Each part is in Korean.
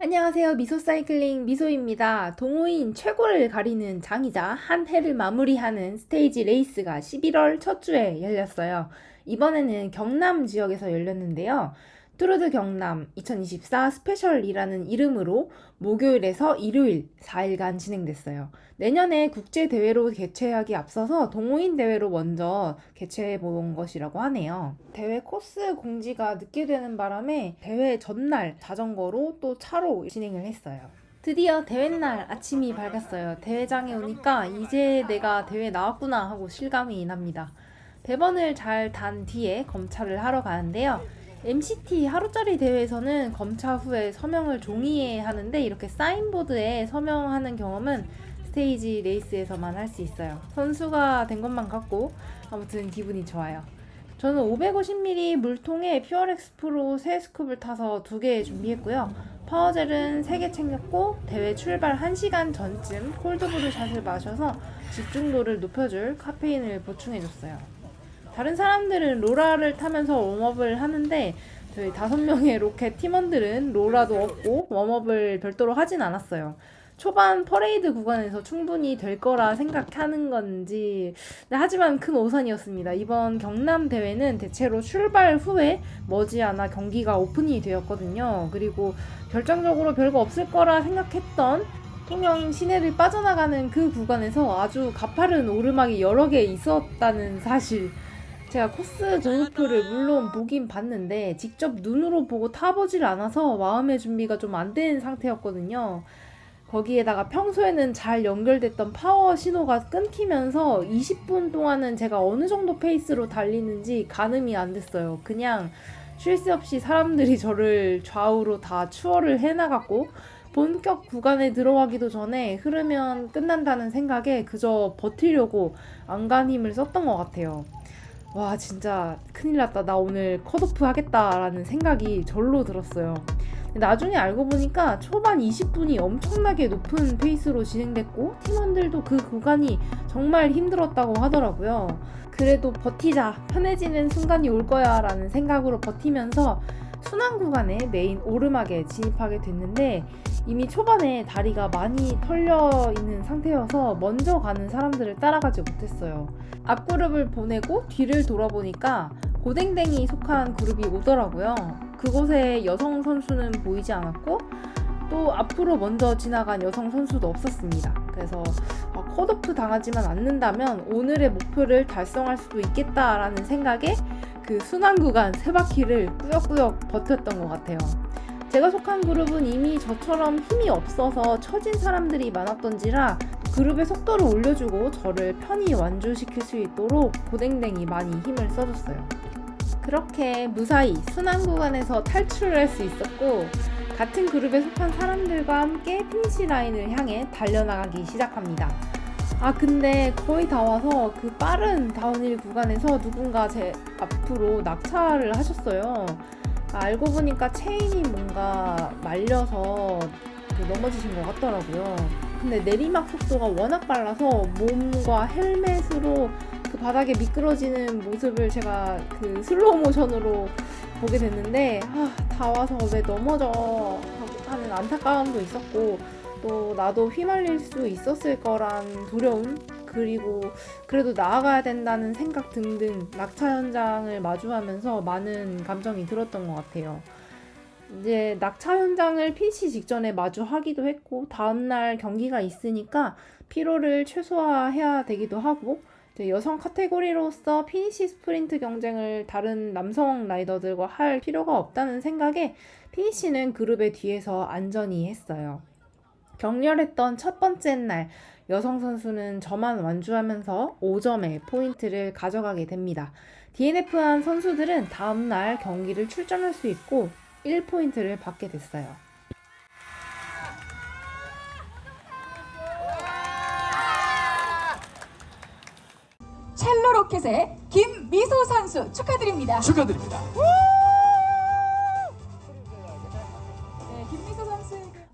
안녕하세요. 미소 사이클링 미소입니다. 동호인 최고를 가리는 장이자 한 해를 마무리하는 스테이지 레이스가 11월 첫 주에 열렸어요. 이번에는 경남 지역에서 열렸는데요. 뚜르드 경남 2024 스페셜이라는 이름으로 목요일에서 일요일 4일간 진행됐어요. 내년에 국제 대회로 개최하기 앞서서 동호인 대회로 먼저 개최해 본 것이라고 하네요. 대회 코스 공지가 늦게 되는 바람에 대회 전날 자전거로 또 차로 진행을 했어요. 드디어 대회날 아침이 밝았어요. 대회장에 오니까 이제 내가 대회 나왔구나 하고 실감이 납니다. 배번을 잘 단 뒤에 검찰을 하러 가는데요. MCT 하루짜리 대회에서는 검차 후에 서명을 종이에 하는데 이렇게 사인보드에 서명하는 경험은 스테이지 레이스에서만 할 수 있어요. 선수가 된 것만 같고 아무튼 기분이 좋아요. 저는 550ml 물통에 퓨어렉스 프로 3스쿱을 타서 2개 준비했고요. 파워젤은 3개 챙겼고 대회 출발 1시간 전쯤 콜드브루 샷을 마셔서 집중도를 높여줄 카페인을 보충해줬어요. 다른 사람들은 로라를 타면서 웜업을 하는데 저희 다섯 명의 로켓 팀원들은 로라도 없고 웜업을 별도로 하진 않았어요. 초반 퍼레이드 구간에서 충분히 될 거라 생각하는 건지 네, 하지만 큰 오산이었습니다. 이번 경남 대회는 대체로 출발 후에 머지않아 경기가 오픈이 되었거든요. 그리고 결정적으로 별거 없을 거라 생각했던 통영 시내를 빠져나가는 그 구간에서 아주 가파른 오르막이 여러 개 있었다는 사실 제가 코스 조우표를 물론 보긴 봤는데 직접 눈으로 보고 타보질 않아서 마음의 준비가 좀 안 된 상태였거든요. 거기에다가 평소에는 잘 연결됐던 파워 신호가 끊기면서 20분 동안은 제가 어느 정도 페이스로 달리는지 가늠이 안 됐어요. 그냥 쉴 새 없이 사람들이 저를 좌우로 다 추월을 해나갔고 본격 구간에 들어가기도 전에 흐르면 끝난다는 생각에 그저 버티려고 안간 힘을 썼던 것 같아요. 와 진짜 큰일 났다. 나 오늘 컷오프 하겠다라는 생각이 절로 들었어요. 나중에 알고 보니까 초반 20분이 엄청나게 높은 페이스로 진행됐고 팀원들도 그 구간이 정말 힘들었다고 하더라고요. 그래도 버티자 편해지는 순간이 올 거야 라는 생각으로 버티면서 순환 구간의 메인 오르막에 진입하게 됐는데 이미 초반에 다리가 많이 털려 있는 상태여서 먼저 가는 사람들을 따라가지 못했어요. 앞그룹을 보내고 뒤를 돌아보니까 고댕댕이 속한 그룹이 오더라고요. 그곳에 여성 선수는 보이지 않았고 또 앞으로 먼저 지나간 여성 선수도 없었습니다. 그래서 아, 컷오프 당하지만 않는다면 오늘의 목표를 달성할 수도 있겠다라는 생각에 그 순환 구간 세 바퀴를 꾸역꾸역 버텼던 것 같아요. 제가 속한 그룹은 이미 저처럼 힘이 없어서 처진 사람들이 많았던지라 그룹의 속도를 올려주고 저를 편히 완주시킬 수 있도록 고댕댕이 많이 힘을 써줬어요. 그렇게 무사히 순환 구간에서 탈출을 할 수 있었고 같은 그룹에 속한 사람들과 함께 피니시 라인을 향해 달려나가기 시작합니다. 아 근데 거의 다 와서 그 빠른 다운힐 구간에서 누군가 제 앞으로 낙차를 하셨어요. 아, 알고 보니까 체인이 뭔가 말려서 그 넘어지신 것 같더라고요. 근데 내리막 속도가 워낙 빨라서 몸과 헬멧으로 그 바닥에 미끄러지는 모습을 제가 그 슬로우 모션으로 보게 됐는데 아, 다 와서 왜 넘어져 하는 안타까움도 있었고 또 나도 휘말릴 수 있었을 거란 두려움 그리고 그래도 나아가야 된다는 생각 등등 낙차 현장을 마주하면서 많은 감정이 들었던 것 같아요. 이제 낙차 현장을 피시 직전에 마주하기도 했고 다음날 경기가 있으니까 피로를 최소화해야 되기도 하고 여성 카테고리로서 피니시 스프린트 경쟁을 다른 남성 라이더들과 할 필요가 없다는 생각에 피니시는 그룹의 뒤에서 안전히 했어요. 격렬했던 첫 번째 날 여성 선수는 저만 완주하면서 5점의 포인트를 가져가게 됩니다. DNF한 선수들은 다음날 경기를 출전할 수 있고 1포인트를 받게 됐어요. 첼로 로켓의 김미소 선수 축하드립니다. 축하드립니다.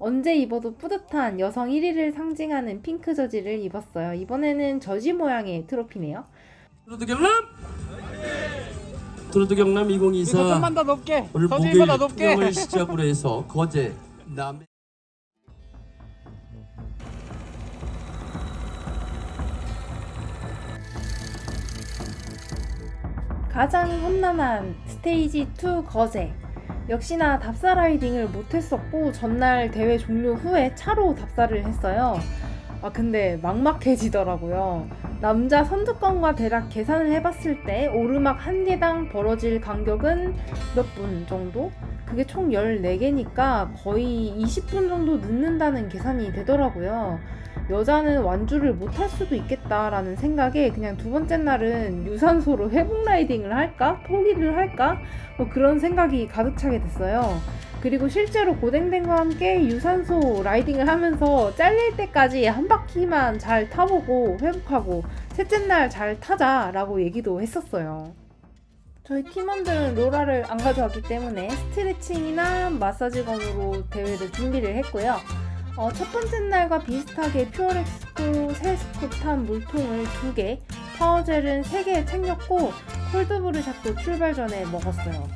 언제 입어도 뿌듯한 여성 1위를 상징하는 핑크 저지를 입었어요. 이번에는 저지 모양의 트로피네요. 트로트 경남! 트로트 경남 2024 좀만 더 높게 오늘 목요일 저지보다 높게 을 시작으로 해서 거제 남 가장 험난한 스테이지 2 거제 역시나 답사 라이딩을 못했었고 전날 대회 종료 후에 차로 답사를 했어요. 아 근데 막막해지더라고요. 남자 선두권과 대략 계산을 해봤을 때 오르막 한 개당 벌어질 간격은 몇 분 정도? 그게 총 14개니까 거의 20분 정도 늦는다는 계산이 되더라고요. 여자는 완주를 못할 수도 있겠다라는 생각에 그냥 두 번째 날은 유산소로 회복 라이딩을 할까? 포기를 할까? 뭐 그런 생각이 가득 차게 됐어요. 그리고 실제로 고댕댕과 함께 유산소 라이딩을 하면서 잘릴 때까지 한 바퀴만 잘 타보고 회복하고 셋째 날 잘 타자라고 얘기도 했었어요. 저희 팀원들은 로라를 안 가져왔기 때문에 스트레칭이나 마사지건으로 대회를 준비를 했고요. 어, 첫 번째 날과 비슷하게 퓨어렉스크로 새 스쿠탄 물통을 2개, 파워젤은 3개 챙겼고 콜드브루 샷도 출발 전에 먹었어요.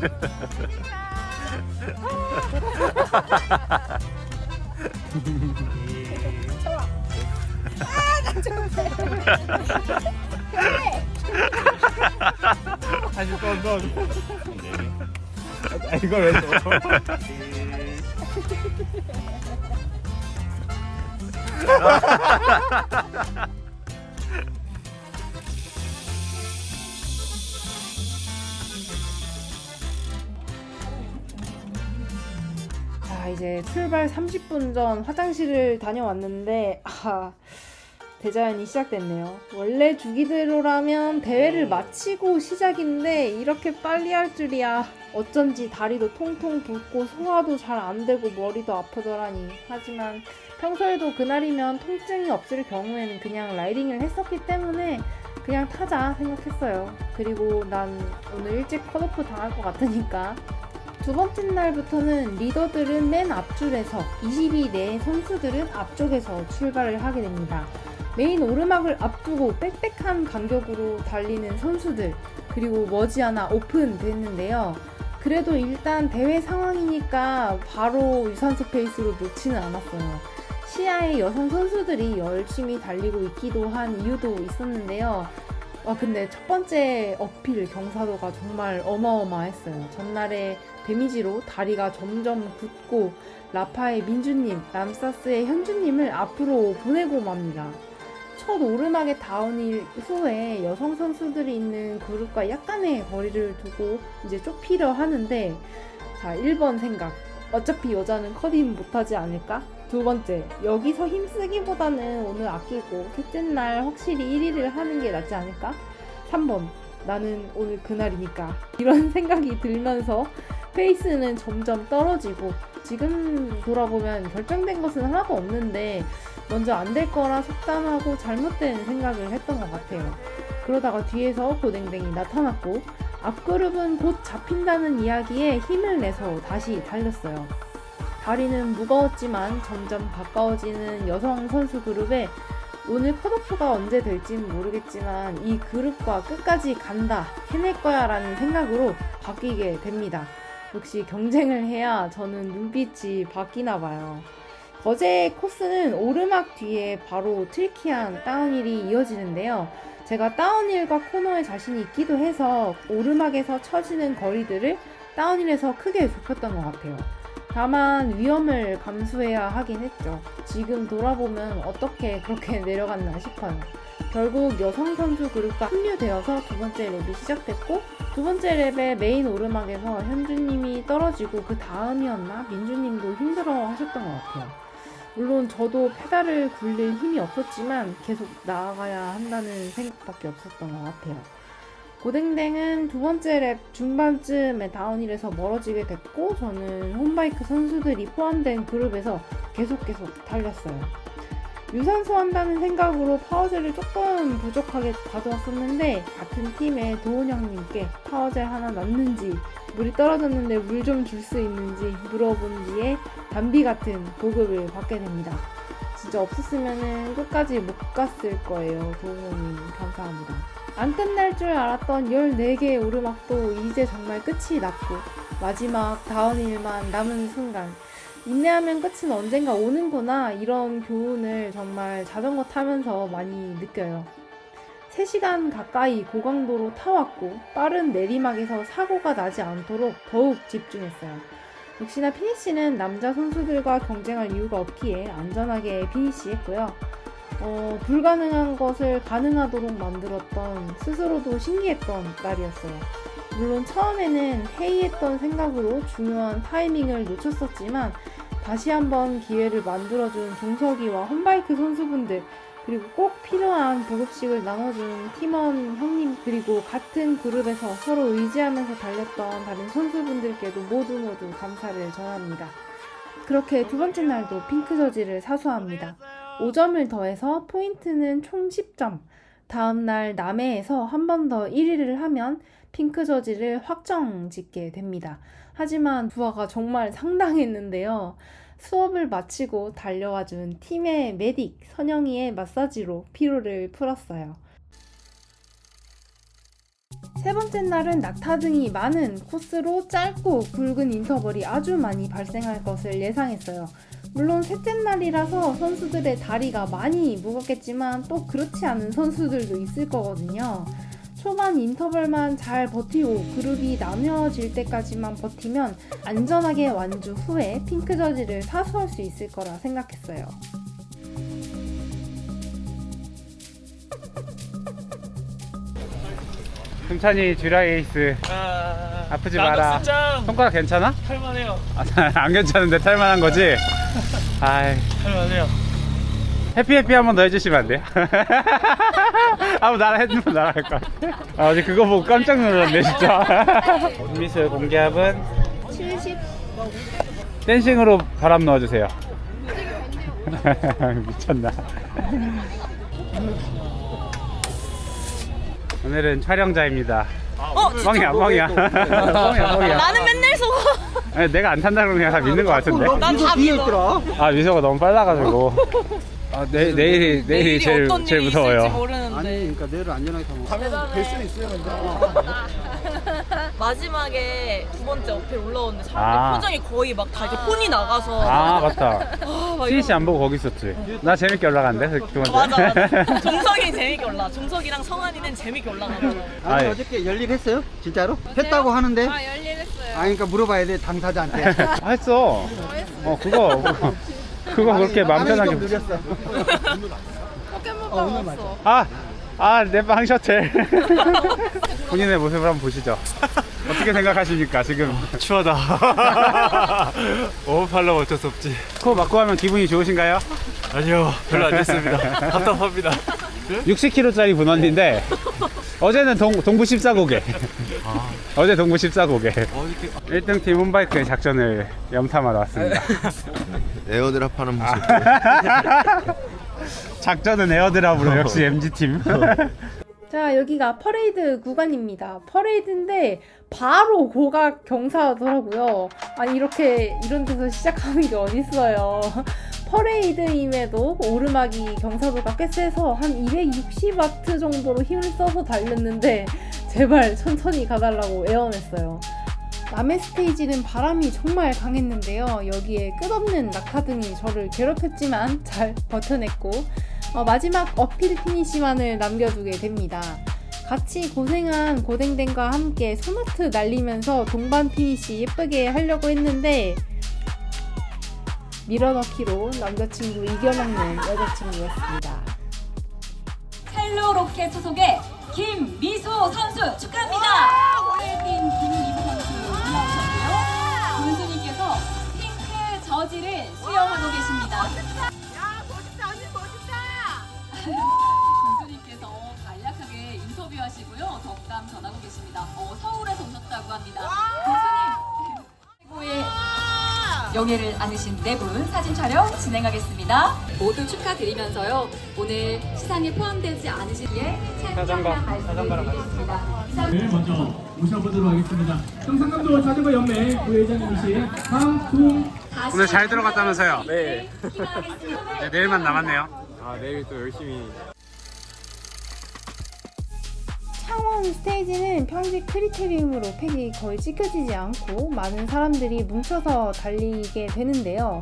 다시 또 또. 아, 이걸 왜 또? 자, 이제 출발 30분 전 화장실을 다녀왔는데, 아, 대자연이 시작됐네요. 원래 주기대로라면 대회를 마치고 시작인데, 이렇게 빨리 할 줄이야. 어쩐지 다리도 통통 붓고, 소화도 잘 안 되고, 머리도 아프더라니. 하지만 평소에도 그날이면 통증이 없을 경우에는 그냥 라이딩을 했었기 때문에, 그냥 타자 생각했어요. 그리고 난 오늘 일찍 컷오프 당할 것 같으니까 두 번째 날부터는 리더들은 맨 앞줄에서 20위 내 선수들은 앞쪽에서 출발을 하게 됩니다. 메인 오르막을 앞두고 빽빽한 간격으로 달리는 선수들 그리고 머지않아 오픈 됐는데요. 그래도 일단 대회 상황이니까 바로 유산소 페이스로 놓지는 않았어요. 시야에 여성 선수들이 열심히 달리고 있기도 한 이유도 있었는데요. 아, 근데 첫 번째 어필 경사도가 정말 어마어마했어요. 전날에 데미지로 다리가 점점 굳고 라파의 민주님, 람사스의 현주님을 앞으로 보내고 맙니다. 첫 오르막의 다운힐 후에 여성 선수들이 있는 그룹과 약간의 거리를 두고 이제 좁히려 하는데 자 1번 생각 어차피 여자는 커딩 못하지 않을까? 두 번째 여기서 힘쓰기보다는 오늘 아끼고 셋째 날 확실히 1위를 하는 게 낫지 않을까? 3번 나는 오늘 그날이니까 이런 생각이 들면서 페이스는 점점 떨어지고 지금 돌아보면 결정된 것은 하나도 없는데 먼저 안 될 거라 속단하고 잘못된 생각을 했던 것 같아요. 그러다가 뒤에서 고댕댕이 나타났고 앞그룹은 곧 잡힌다는 이야기에 힘을 내서 다시 달렸어요. 다리는 무거웠지만 점점 가까워지는 여성 선수 그룹에 오늘 컷오프가 언제 될지는 모르겠지만 이 그룹과 끝까지 간다, 해낼 거야 라는 생각으로 바뀌게 됩니다. 역시 경쟁을 해야 저는 눈빛이 바뀌나 봐요. 거제 코스는 오르막 뒤에 바로 트리키한 다운힐이 이어지는데요. 제가 다운힐과 코너에 자신이 있기도 해서 오르막에서 처지는 거리들을 다운힐에서 크게 좁혔던 것 같아요. 다만 위험을 감수해야 하긴 했죠. 지금 돌아보면 어떻게 그렇게 내려갔나 싶어요. 결국 여성 선수 그룹과 합류되어서 두 번째 랩이 시작됐고 두 번째 랩의 메인 오르막에서 현주님이 떨어지고 그 다음이었나 민주님도 힘들어 하셨던 것 같아요. 물론 저도 페달을 굴릴 힘이 없었지만 계속 나아가야 한다는 생각밖에 없었던 것 같아요. 고댕댕은 두 번째 랩 중반쯤에 다운힐에서 멀어지게 됐고 저는 홈바이크 선수들이 포함된 그룹에서 계속 계속 달렸어요. 유산소 한다는 생각으로 파워젤을 조금 부족하게 가져왔었는데 같은 팀의 도훈 형님께 파워젤 하나 넣는지 물이 떨어졌는데 물 좀 줄 수 있는지 물어본 뒤에 담비 같은 보급을 받게 됩니다. 진짜 없었으면 끝까지 못 갔을 거예요. 도훈 형님 감사합니다. 안 끝날 줄 알았던 14개의 오르막도 이제 정말 끝이 났고 마지막 다운힐만 남은 순간 인내하면 끝은 언젠가 오는구나 이런 교훈을 정말 자전거 타면서 많이 느껴요. 3시간 가까이 고강도로 타왔고 빠른 내리막에서 사고가 나지 않도록 더욱 집중했어요. 역시나 피니쉬는 남자 선수들과 경쟁할 이유가 없기에 안전하게 피니쉬했고요. 어, 불가능한 것을 가능하도록 만들었던 스스로도 신기했던 날이었어요. 물론 처음에는 회의했던 생각으로 중요한 타이밍을 놓쳤었지만 다시 한번 기회를 만들어준 종석이와 홈바이크 선수분들 그리고 꼭 필요한 보급식을 나눠준 팀원 형님 그리고 같은 그룹에서 서로 의지하면서 달렸던 다른 선수분들께도 모두 모두 감사를 전합니다. 그렇게 두 번째 날도 핑크 저지를 사수합니다. 5점을 더해서 포인트는 총 10점. 다음 날 남해에서 한 번 더 1위를 하면 핑크 저지를 확정 짓게 됩니다. 하지만 부하가 정말 상당했는데요. 수업을 마치고 달려와 준 팀의 메딕 선영이의 마사지로 피로를 풀었어요. 세 번째 날은 낙타 등이 많은 코스로 짧고 굵은 인터벌이 아주 많이 발생할 것을 예상했어요. 물론 셋째 날이라서 선수들의 다리가 많이 무겁겠지만 또 그렇지 않은 선수들도 있을 거거든요. 초반 인터벌만 잘 버티고 그룹이 나뉘어질 때까지만 버티면 안전하게 완주 후에 핑크 저지를 사수할 수 있을 거라 생각했어요. 승찬이 듀라 에이스 아프지 마라. 짱 손가락 괜찮아? 할만해요. 아, 안 괜찮은데 탈만한 거지? 아이 할만해요. 해피 해피 한 번 더 해주시면 안 돼요? 아무 나라 해주면 나갈 것 같아. 아, 어제 그거 보고 깜짝 놀랐네 진짜. 미술 공개합은 70 댄싱으로 바람 넣어주세요. 미쳤나? 오늘은 촬영자입니다. 어? 뻥이야, 뻥이야. 뻥이야, 뻥이야. 나는 맨날 속아. 아니, 내가 안 탄다 그러면 다 믿는 것 같은데. 난다 믿어. 아, 미소가 너무 빨라가지고. 아, 내, 내일이, 내일이 제일, 어떤 제일 일이 무서워요. 있을지 모르는데 아니 그러니까 내를 안전하게 타면 가면 뵐 수는 있어요 근데 마지막에 두 번째 어필 올라오는데 사람들 아. 표정이 거의 막 다 이렇게 혼이 나가서 아, 맞다. 아, 막 이러고. 안 보고 거기 있었지. 나 재밌게 올라간대, 두 번째. 맞아 맞아 종석이 재밌게 올라 종석이랑 성환이는 재밌게 아니 아이. 어저께 열일했어요? 진짜로? 했다고 하는데? 아 열일했어요 아 그러니까 물어봐야 돼 당사자한테 아, 했어. 어, 그거. 그거, 그거 그렇게 마음 편하게. 좀 느렸어 아, 아, 내방 셔틀. 본인의 모습을 한번 보시죠. 어떻게 생각하십니까, 지금? 추하다. 오버팔로 어쩔 수 없지. 코 막고 하면 기분이 좋으신가요? 아니요, 별로 안 좋습니다. 답답합니다. 60kg짜리 분원인데, 어제는 동, 동부 14고개. 어제 동부 14고개. 1등 팀 홈바이크의 작전을 염탐하러 왔습니다. 에어드랍 하는 모습 작전은 에어드랍으로 역시 MG팀. 자, 여기가 퍼레이드 구간입니다. 퍼레이드인데 바로 고각 경사더라고요. 아니 이렇게 이런 데서 시작하는 게 어딨어요. 퍼레이드임에도 오르막이 경사도가 꽤 세서 한 260와트 정도로 힘을 써서 달렸는데 제발 천천히 가달라고 애원했어요. 남의 스테이지는 바람이 정말 강했는데요. 여기에 끝없는 낙하등이 저를 괴롭혔지만 잘 버텨냈고 어, 마지막 어필 피니시만을 남겨두게 됩니다. 같이 고생한 고댕댕과 함께 소나트 날리면서 동반 피니시 예쁘게 하려고 했는데 밀어넣기로 남자친구 이겨먹는 여자친구였습니다. 헬로 로켓 소속의 김미소 선수 축하합니다. 수영하고 계십니다. 군수님께서 간략하게 인터뷰하시고요. 덕담 전하고 계십니다. 어, 서울에서 오셨다고 합니다. 최고의 영예를 안으신 네 분 사진 촬영 진행하겠습니다. 모두 축하드리면서요. 오늘 시상에 포함되지 않으신 예 자전거, 찬양을 자전거로 말씀드리겠습니다. 이상 네, 먼저 모셔보도록 하겠습니다. 경상남도 자전거 연맹 부회장님이신 강동 오늘 잘 들어갔다면서요? 네. 네, 내일만 남았네요. 아, 내일 또 열심히 창원 스테이지는 평지 크리테리움으로 팩이 거의 찢겨지지 않고 많은 사람들이 뭉쳐서 달리게 되는데요.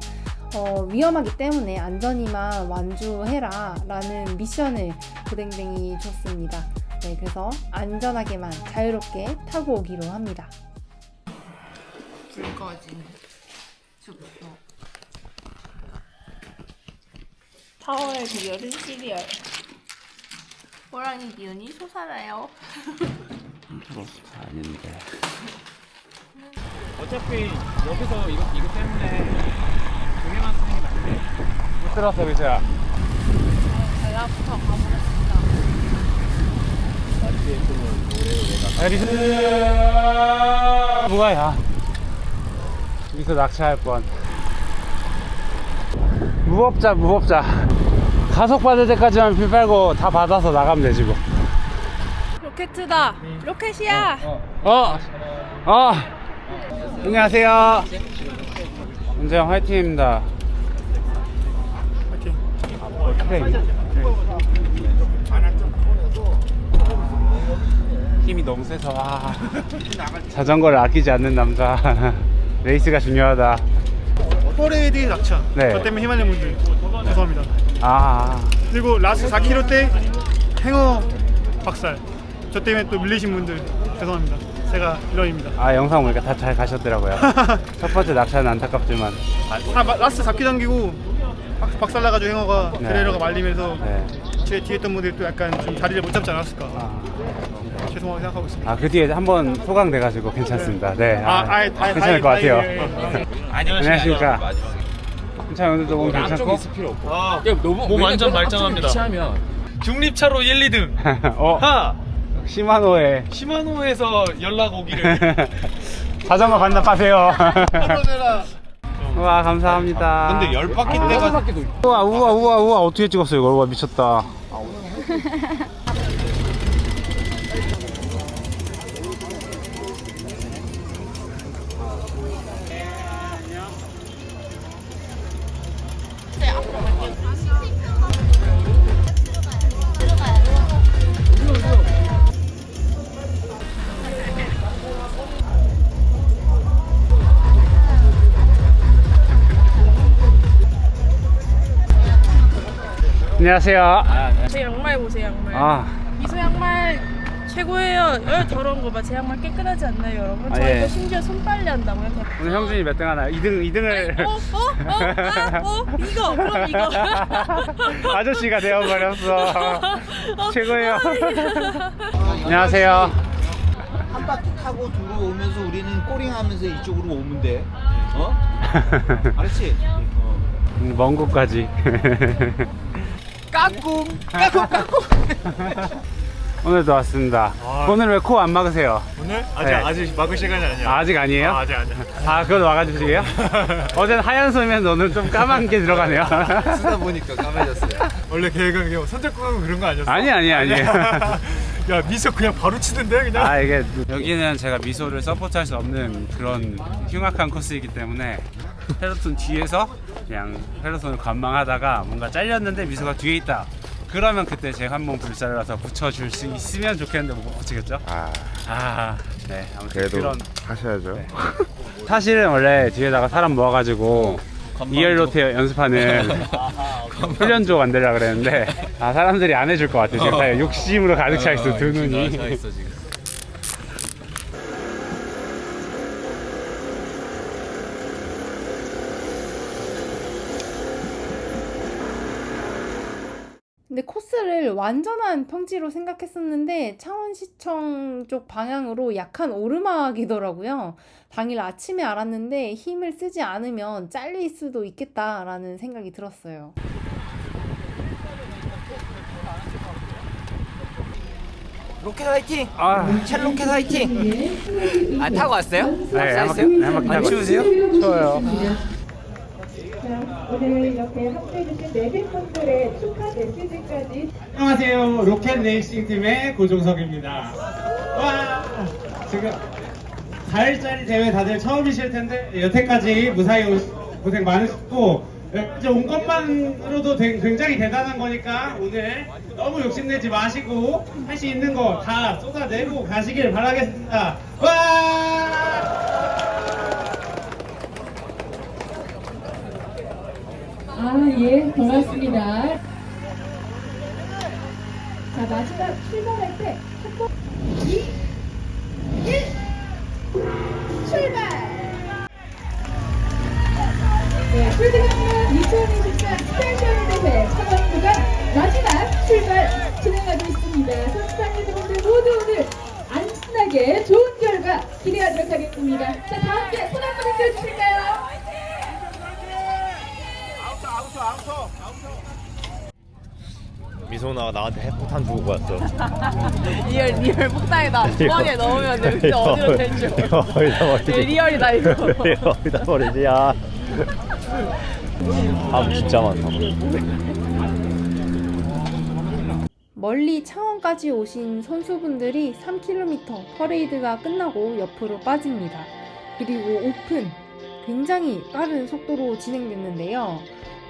어, 위험하기 때문에 안전히만 완주해라 라는 미션을 고댕댕이 줬습니다. 네, 그래서 안전하게만 자유롭게 타고 오기로 합니다. 타워의 비결은 시리얼. 호랑이 기운이 솟아나요. 아닌데. 어차피 여기서 이거 이거 때문에 두 개만 쓰는 게 낫네. 못 들었어, 그죠? 전라부터 가보겠습니다. 알겠습니다. 뭐가야? 여기서 낚시할 뻔. 무법자, 무법자. 가속 받을 때까지만 bil 빨고 다 받아서 나가면 되지 뭐. 로켓이다. 로켓이야. 어, 어. 안녕하세요. 은재형 화이팅입니다. 화이팅. 힘이 너무 세서 아, 자전거를 아끼지 않는 남자. 레이스가 중요하다. 포레이드 낙차. 네. 저 때문에 힘알린 분들 죄송합니다. 아, 그리고 라스트 4km 때 행어 박살. 저 때문에 또 밀리신 분들 죄송합니다. 제가 일원입니다. 아 영상 보니까 다 잘 가셨더라고요. 첫 번째 낙차는 안타깝지만. 아, 마- 라스트 4km 당기고 박, 박살 나가지고 행어가 네. 드레이러가 말리면서 네. 제 뒤에 있던 분들이 또 약간 좀 자리를 못 잡지 않았을까. 아, 죄송하게 생각하고 있습니다. 아, 그 뒤에 한번 소강돼가지고 괜찮습니다. 네. 아, 아, 아, 괜찮을 것 다행이에요. 같아요. 예, 예. 안녕하십니까. 괜찮아요. 오늘도 몸 괜찮고. 몸 완전 말짱합니다. 중립차로 1, 2등. 어, 하! 시마노에 시마노에서 연락 오기를. 자전거 반납하세요. 와 감사합니다. 근데 열 바퀴 때가 우와 우와 우와 우와 어떻게 찍었어요 이걸 와 미쳤다. 안녕하세요. 제 양말 보세요, 양말. 아 미소 양말 최고예요. 어, 더러운 거 봐. 제 양말 깨끗하지 않나요, 여러분? 아, 저 예. 이거 심지어 손빨래 한다고요. 대박. 오늘 형준이 몇 등 하나요? 2등 2등을 어, 어, 어, 아, 어, 이거, 그럼 이거. 아저씨가 되어버렸어. 어, 최고예요. 안녕하세요. 한 바퀴 타고 들어오면서 우리는 꼬링하면서 이쪽으로 오면 돼. 어? 알았지? 먼 곳까지. 까꿍 까꿍 까꿍. 오늘도 왔습니다. 오늘 왜 코 안 막으세요? 오늘 아직 네. 아직 막을 시간이 아니야. 아, 아직 아니에요? 아, 아직 아니야. 아, 그걸 막아주시게요? 어제는 하얀 소면 오늘 좀 까만 게 들어가네요. 쓰다 보니까 까매졌어요. 원래 계획은 그냥 선택 하고 그런 거 아니었어? 아니, 아니, 아니에요. 야 미소 그냥 바로 치던데 그냥. 아, 이게 여기는 제가 미소를 서포트할 수 없는 그런 흉악한 코스이기 때문에 페로톤 뒤에서 그냥 페로톤을 관망하다가 뭔가 잘렸는데 미소가 뒤에 있다. 그러면 그때 제가 한번 불살라서 붙여줄 수 있으면 좋겠는데 못 붙이겠죠? 아, 아, 네. 아무튼 그래도 그런 하셔야죠. 네. 사실은 원래 뒤에다가 사람 모아가지고 이열로테 연습하는 훈련조 만들라 그랬는데 아 사람들이 안 해줄 것 같아 지금 다 욕심으로 가득 차 있어 두 눈이 근데 코스를 완전한 평지로 생각했었는데 창원시청 쪽 방향으로 약한 오르막이더라고요. 당일 아침에 알았는데 힘을 쓰지 않으면 잘릴 수도 있겠다라는 생각이 들었어요. 로켓 화이팅! 아, 첼 로켓 화이팅! 아 타고 왔어요? 네, 안 추우세요? 추워요 오늘 이렇게 함께해 주신 네 팬분들의 축하 메시지까지. 안녕하세요. 로켓 레이싱 팀의 고종석입니다. 와 지금 4일짜리 대회 다들 처음이실 텐데 여태까지 무사히 고생 많으셨고 이제 온 것만으로도 되- 굉장히 대단한 거니까 오늘 너무 욕심내지 마시고 할 수 있는 거 다 쏟아내고 가시길 바라겠습니다. 와 아, 예, 고맙습니다. 자, 마지막 출발할 때, 한 번, 2, 1, 출발! 네, 풀드강릉 2024 스페셜 대회 차원 구간 마지막 출발 진행하고 있습니다. 선수단 여러분들 모두 오늘 안신나게 좋은 결과 기대하도록 하겠습니다. 자, 다 함께 손 한번 흔들어 주실까요? 미소나 나한테 핵폭탄 주고 갔어. 리얼 리얼 폭탄이다. 주머니에 넣으면 여기 어디로 될지. 이거 어디다 버리지? 리얼이다 이거. 이거 어디다 버리지? 야. 아 진짜 많다. 멀리 창원까지 오신 선수분들이 3km 퍼레이드가 끝나고 옆으로 빠집니다. 그리고 오픈 굉장히 빠른 속도로 진행됐는데요.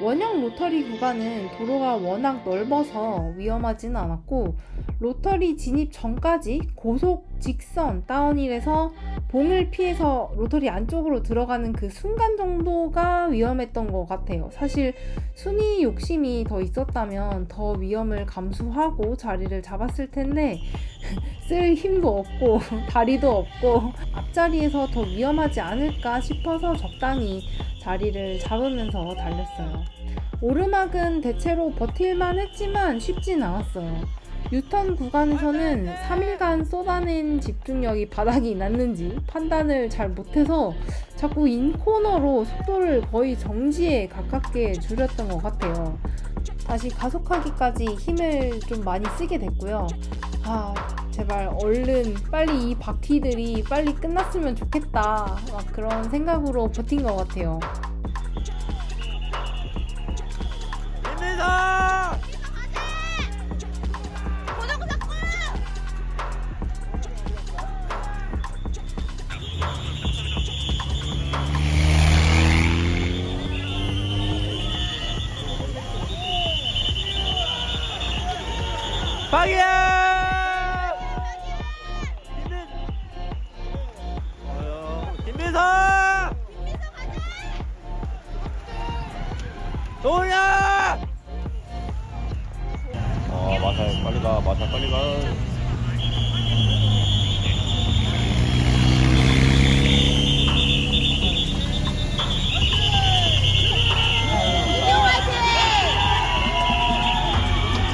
원형 로터리 구간은 도로가 워낙 넓어서 위험하지는 않았고 로터리 진입 전까지 고속 직선 다운힐에서 봉을 피해서 로터리 안쪽으로 들어가는 그 순간 정도가 위험했던 것 같아요. 사실 순위 욕심이 더 있었다면 더 위험을 감수하고 자리를 잡았을 텐데 쓸 힘도 없고 다리도 없고 앞자리에서 더 위험하지 않을까 싶어서 적당히 자리를 잡으면서 달렸어요. 오르막은 대체로 버틸만 했지만 쉽진 않았어요. 유턴 구간에서는 3일간 쏟아낸 집중력이 바닥이 났는지 판단을 잘 못해서 자꾸 인코너로 속도를 거의 정지에 가깝게 줄였던 것 같아요. 다시 가속하기까지 힘을 좀 많이 쓰게 됐고요. 아, 제발 얼른 빨리 이 바퀴들이 빨리 끝났으면 좋겠다. 막 그런 생각으로 버틴 것 같아요.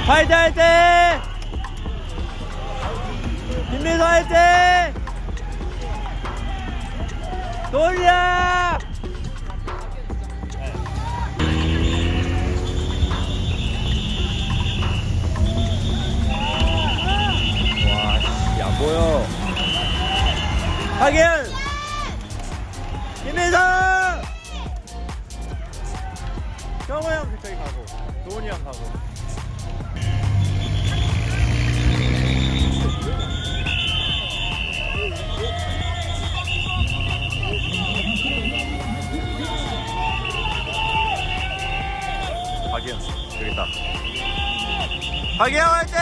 화이팅 화이팅! 김민서 화이팅! 도훈이야! 와씨안 보여. 박연! 김민서! 형우 형 그쪽에 가고 도훈이 형 가고. 박연 화이팅!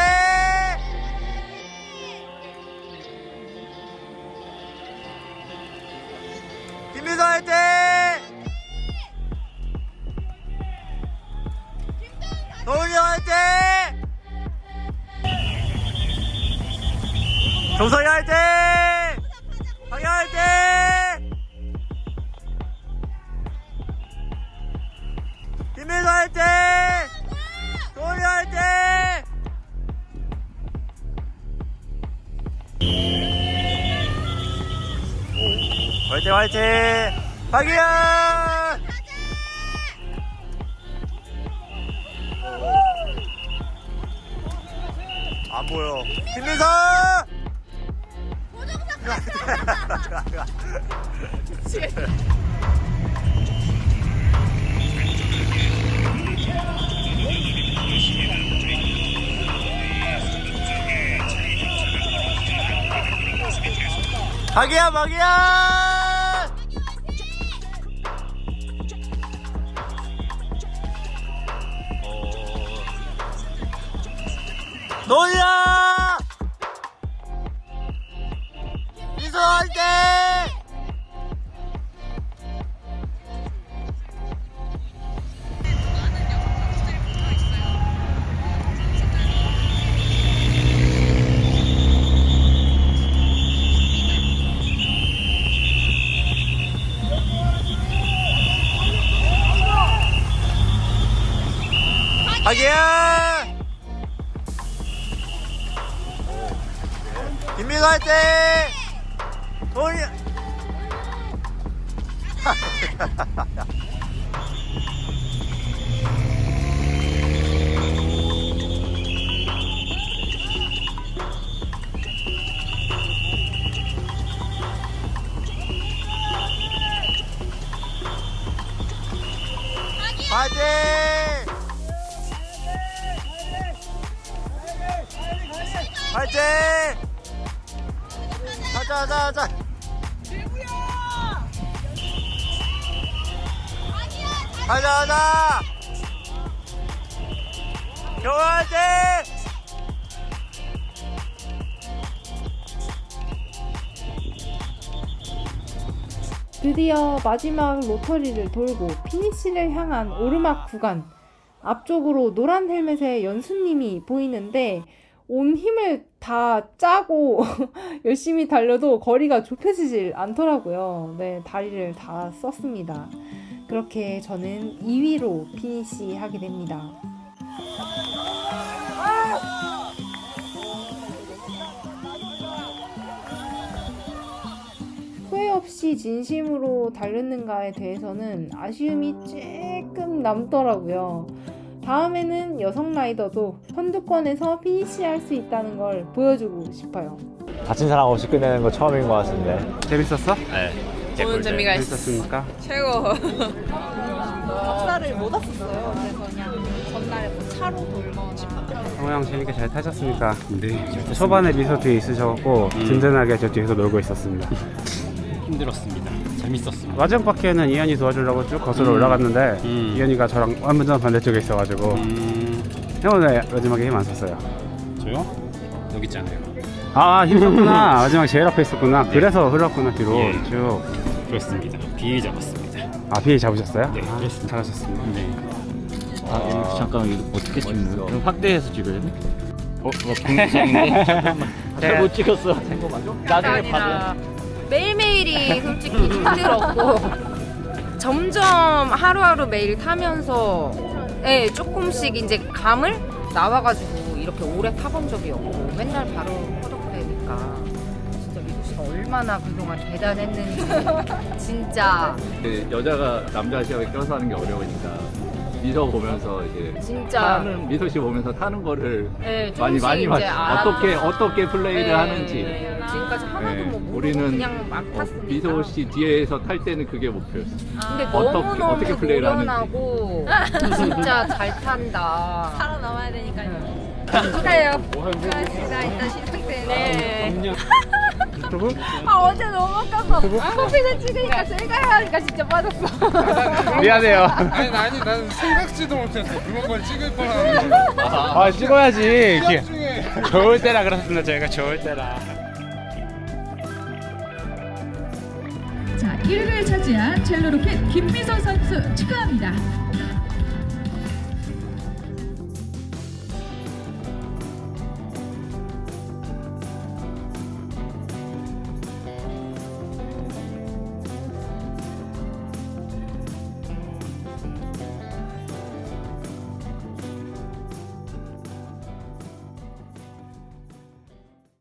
김민서 화이팅! 도훈이 화이팅! 조성이 화이팅! 화이팅 화이팅! 박이야! 안 보여. 김민서! 박이야 박이야! 마지막 로터리를 돌고 피니시를 향한 오르막 구간. 앞쪽으로 노란 헬멧의 연수님이 보이는데 온 힘을 다 짜고 열심히 달려도 거리가 좁혀지질 않더라고요. 네, 다리를 다 썼습니다. 그렇게 저는 2위로 피니시 하게 됩니다. 후회 없이 진심으로 달렸는가에 대해서는 아쉬움이 조금 남더라고요. 다음에는 여성 라이더도 선두권에서 피니시할 수 있다는 걸 보여주고 싶어요. 다친 사람 없이 끝내는 거 처음인 것 같은데. 재밌었어? 네. 보는 재미가 있어. 재밌었습니까? 최고. 박사를 못 왔었어요. 그래서 그냥 전날 뭐 차로 돌거나 성호 형 재밌게 잘 타셨습니까? 네. 초반에 미소 뒤에 있으셔갖고 든든하게 저 뒤에서 놀고 있었습니다. 힘들었습니다. 재밌었습니다. 마지막 바퀴에는 이현이 도와주려고 쭉 거슬러 올라갔는데 이현이가 저랑 완전 반대쪽에 있어가지고 형은 왜 마지막에 힘 안 썼어요? 저요? 여기 있잖아요. 아 힘썼구나 마지막 제일 앞에 있었구나 그래서 흘렀구나 뒤로 예. 쭉. 그렇습니다. 비일 잡았습니다. 아 비에 잡으셨어요? 네, 아, 그렇습니다. 잘하셨습니다. 네. 아, 잠깐 이거 어떻게 찍는 거야? 확대해서 찍어야 돼? 어, 어 궁금한데? 잘못 찍었어. 나중에 봐도. 매일매일이 솔직히 힘들었고 점점 하루하루 매일 타면서 예, 조금씩 이제 감을 나와가지고 이렇게 오래 타본 적이 없고 맨날 바로 허덕대니까 진짜 미주 씨가 얼마나 그동안 대단했는지 진짜. 그 여자가 남자 시합에 껴서 하는 게 어려우니까 미소 보면서 이제 진짜. 타는 미소 씨 보면서 타는 거를 예, 많이 조금씩 많이 봤 이제 어떻게 알아서. 어떻게 플레이를 예, 하는지. 지금까지 하나도 예, 뭐 모르고 우리는 그냥 막 어, 탔으니까 미소 씨 뒤에서 탈 때는 그게 목표였어. 근데 어떻게- 너무너무 어떻게 플레이를 하는지. 노련하고 진짜 잘 탄다. 살아남아야 되니까요. 축하해요 고맙습니다. 일단 시상되네 아 어제 너무 아까서 커피를 찍으니까 제가 해야 하니까 진짜 빠졌어 미안해요. 아니 아니 나는 생각지도 못했어 그런 걸 찍을 거라는 아 찍어야지. 이렇게 중에 좋을 때라 그렇습니다. 저희가 좋을 때라. 자, 1위를 차지한 첼로 로켓 김미소 선수 축하합니다.